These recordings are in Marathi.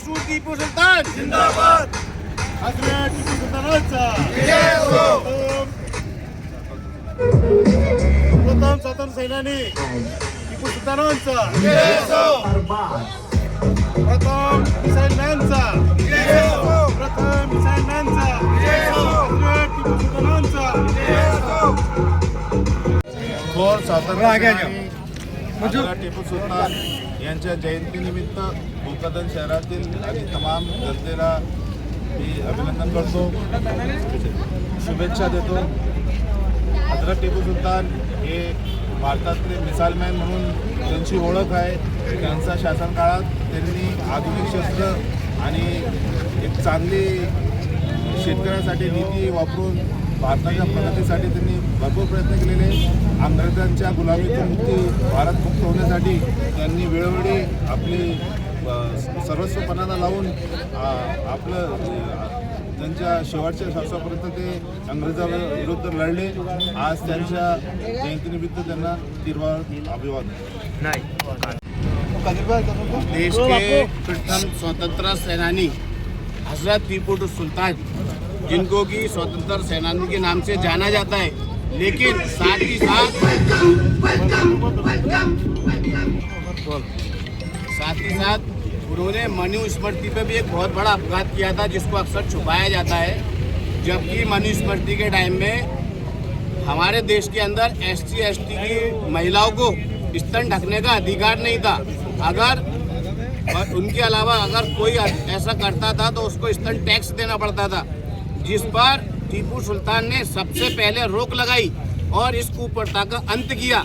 Masyur Tipu Sultan Zindabad Hazrat Tipu Sultan Raja Pratham Satan Sainani Tipu Sultan Raja Pratham Misail Nansa Pratham Misail Nansa Hazrat Tipu Sultan Raja Gol Satan Raja म्हणजे हजरत टिपू सुलतान यांच्या जयंतीनिमित्त भोकरदन शहरातील आणि तमाम जनतेला मी अभिनंदन करतो. शुभेच्छा देतो. हजरत टिपू सुलतान हे भारतातले मिसाईलमॅन म्हणून त्यांची ओळख आहे त्यांचा शासन काळात त्यांनी आधुनिक शस्त्र आणि एक चांगली शेतकऱ्यांसाठी नीती वापरून भारताच्या प्रगतीसाठी त्यांनी भरपूर प्रयत्न केलेले अंग्रेजांच्या गुलामीतून मुक्ती भारत मुक्त होण्यासाठी त्यांनी वेळोवेळी आपली सर्वस्वपणाला लावून आपलं त्यांच्या शेवटच्या श्वासापर्यंत ते इंग्रजाविरुद्ध लढले. आज त्यांच्या जयंतीनिमित्त त्यांना तिरवा अभिवादन. देश के प्रथम स्वतंत्र सेनानी हज़रत टीपू सुल्तान, जिनको कि स्वतंत्र सेनानी के नाम से जाना जाता है, लेकिन साथ ही साथ साथ ही साथ उन्होंने मनुस्मृति पे भी एक बहुत बड़ा अपघात किया था, जिसको अक्सर छुपाया जाता है, जबकि मनुस्मृति के टाइम में हमारे देश के अंदर एस टी की महिलाओं को स्तन ढकने का अधिकार नहीं था। अगर और उनके अलावा अगर कोई ऐसा करता था तो उसको स्तन टैक्स देना पड़ता था, जिस पर टीपू सुल्तान ने सबसे पहले रोक लगाई और इस कुप्रथा का अंत किया।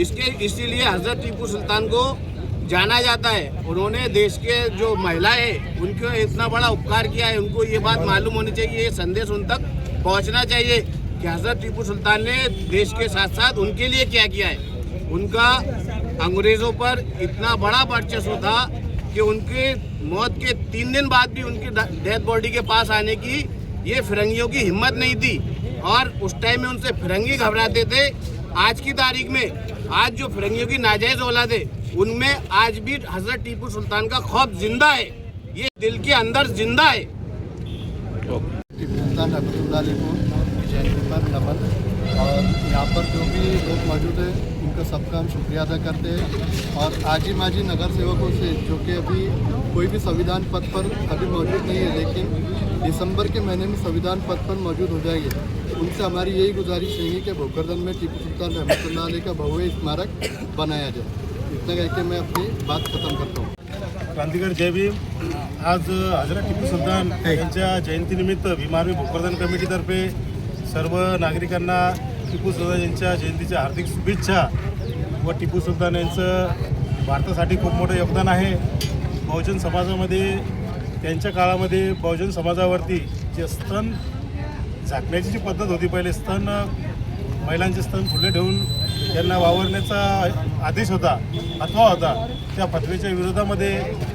इसके, इसीलिए हज़रत टीपू सुल्तान को जाना जाता है। उन्होंने देश के जो महिलाएँ हैं, उनको इतना बड़ा उपकार किया है, उनको ये बात मालूम होनी चाहिए, ये संदेश उन तक पहुँचना चाहिए कि हज़रत टीपू सुल्तान ने देश के साथ साथ उनके लिए क्या किया है। उनका अंग्रेज़ों पर इतना बड़ा वर्चस्व था कि उनके मौत के तीन दिन बाद भी उनकी डेथ बॉडी के पास आने की ये फिरंगियों की हिम्मत नहीं थी। और उस टाइम में उनसे फिरंगी घबराते थे। आज की तारीख में, आज जो फिरंगियों की नाजायज औलाद है, उनमें आज भी हज़रत टीपू सुल्तान का खौफ ज़िंदा है। ये दिल के अंदर ज़िंदा है। सुल्तान जयंती और यहाँ पर जो भी लोग मौजूद हैं, उनका सबका हम शुक्रिया अदा करते हैं। और आजी माजी नगर सेवकों से, जो कि अभी कोई भी संविधान पद पर अभी मौजूद नहीं है, लेकिन दिसंबर के महीने में संविधान पद पर मौजूद हो जाएँगे। उनसे हमारी यही गुजारिश रहेगी कि भोकरदन में टीपू सुल्तान रहमतुल्लाह अलैह का भव्य स्मारक बनाया जाए। इतना कह के मैं अपनी बात खत्म करता हूँ। क्रांतिकारी जय भीम। आज हज़रत टिपू सुलतान यांच्या जयंतीनिमित्त भीमार्मी भोकरदन कमिटीतर्फे सर्व नागरिकांना टिपू सुलतान यांच्या जयंतीच्या हार्दिक शुभेच्छा व टिपू सुलतान यांचं भारतासाठी खूप मोठं योगदान आहे. बहुजन समाजामध्ये त्यांच्या काळामध्ये बहुजन समाजावरती जे स्तन झाकण्याची जी पद्धत होती पहिले स्तन महिलांचे स्तन खुले ठेवून त्यांना वावरण्याचा आदेश होता अथवा होता त्या फतवेच्या विरोधामध्ये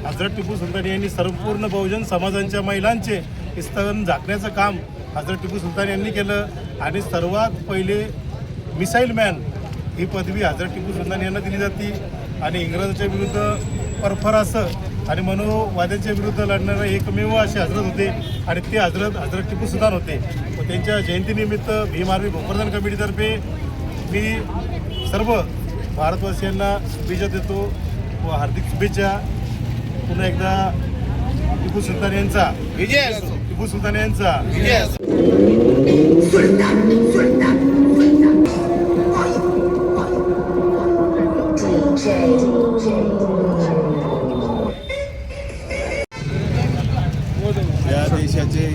हजरत टिपू सुलतान यांनी संपूर्ण बहुजन समाजांच्या महिलांचे पाकिस्तान झाकण्याचं काम हजरत टिपू सुलतान यांनी केलं आणि सर्वात पहिले मिसाईल मॅन ही पदवी हजरत टिपू सुलतान यांना दिली जाते. आणि इंग्रजांच्या विरुद्ध परफरासं आणि मनोवाद्यांच्या विरुद्ध लढणारे एकमेव असे हजरत होते. आणि ते हजरत हजरत टिपू सुलतान होते. व त्यांच्या जयंतीनिमित्त भीम आर्मी भोकरदन कमिटीतर्फे मी सर्व भारतवासियांना शुभेच्छा देतो व हार्दिक शुभेच्छा. पुन्हा एकदा टिपू सुलतान यांचा. विजय असतो टिपू सुलतान यांचा. या देशाचे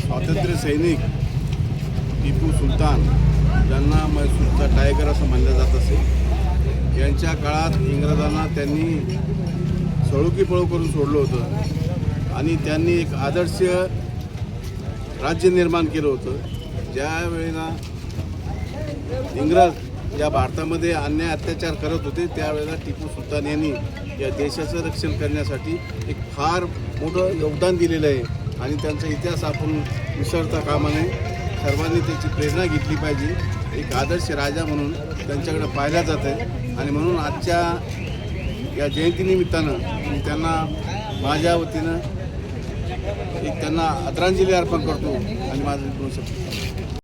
स्वातंत्र्य सैनिक टिपू सुलतान ज्यांना मैसूरचा टायगर असं मानलं जात असे यांच्या काळात इंग्रजांना त्यांनी सळुकी पळू करून सोडलं होतं. आणि त्यांनी एक आदर्श राज्य निर्माण केलं होतं. ज्या वेळेला इंग्रज या भारतामध्ये अन्याय अत्याचार करत होते त्यावेळेला टिपू सुलतान यांनी या देशाचं रक्षण करण्यासाठी एक फार मोठं योगदान दिलेलं आहे. आणि त्यांचा इतिहास आपण विसरता कामा नये. सर्वांनी त्याची प्रेरणा घेतली पाहिजे. एक आदर्श राजा म्हणून त्यांच्याकडे पाहिल्या जातं आणि म्हणून आजच्या या जयंतीनिमित्तानं मी त्यांना माझ्या वतीनं एक त्यांना आदरांजली अर्पण करतो आणि माझं दोन शब्द